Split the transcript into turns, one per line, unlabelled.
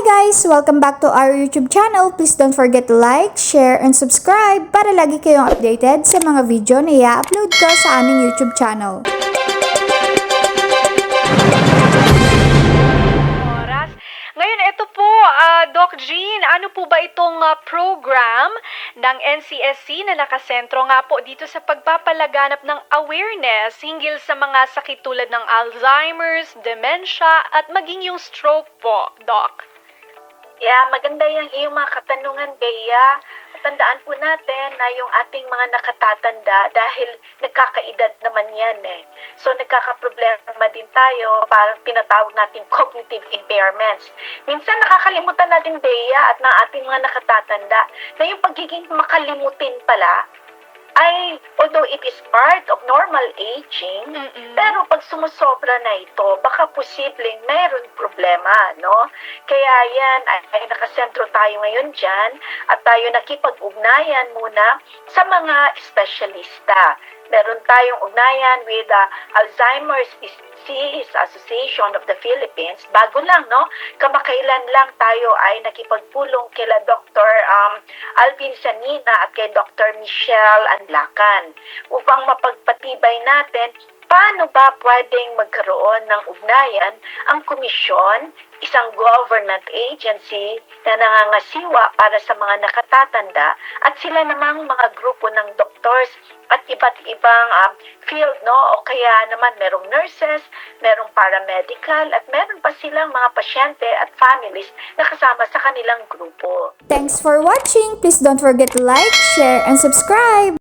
guys! Welcome back to our YouTube channel. Please don't forget to like, share, and subscribe para lagi kayong updated sa mga video na i-upload ko sa aming YouTube channel.
oras. Ngayon, ito po, ah, Doc Jean, ano po ba itong ah, program ng NCSC na nakasentro nga po dito sa pagpapalaganap ng awareness hinggil sa mga sakit tulad ng Alzheimer's, dementia, at maging yung stroke po, Doc?
Yeah, maganda yung iyong mga katanungan, Bea. Tandaan po natin na yung ating mga nakatatanda dahil nagkakaedad naman yan eh. So nagkakaproblema din tayo, parang tinatawag natin cognitive impairments. Minsan nakakalimutan natin, Bea, at ng ating mga nakatatanda na yung pagiging makalimutin pala ay, although it normal aging,
Mm-mm.
pero pag sumusobra na ito, baka posibleng meron problema, no? Kaya yan, ay, ay nakasentro tayo ngayon dyan at tayo nakipag-ugnayan muna sa mga espesyalista. Meron tayong ugnayan with the Alzheimer's Disease Association of the Philippines. Bago lang, no? Kamakailan lang tayo ay nakipagpulong kila Dr. Um, Alvin Sanina at kay Dr. Michelle Anlacan upang mapagpatibay natin paano ba pwedeng magkaroon ng ugnayan ang komisyon, isang government agency na nangangasiwa para sa mga nakatatanda at sila namang mga grupo ng doctors at iba't ibang um, field, no? O kaya naman merong nurses, merong paramedical at meron pa silang mga pasyente at families na kasama sa kanilang grupo.
Thanks for watching! Please don't forget to like, share, and subscribe!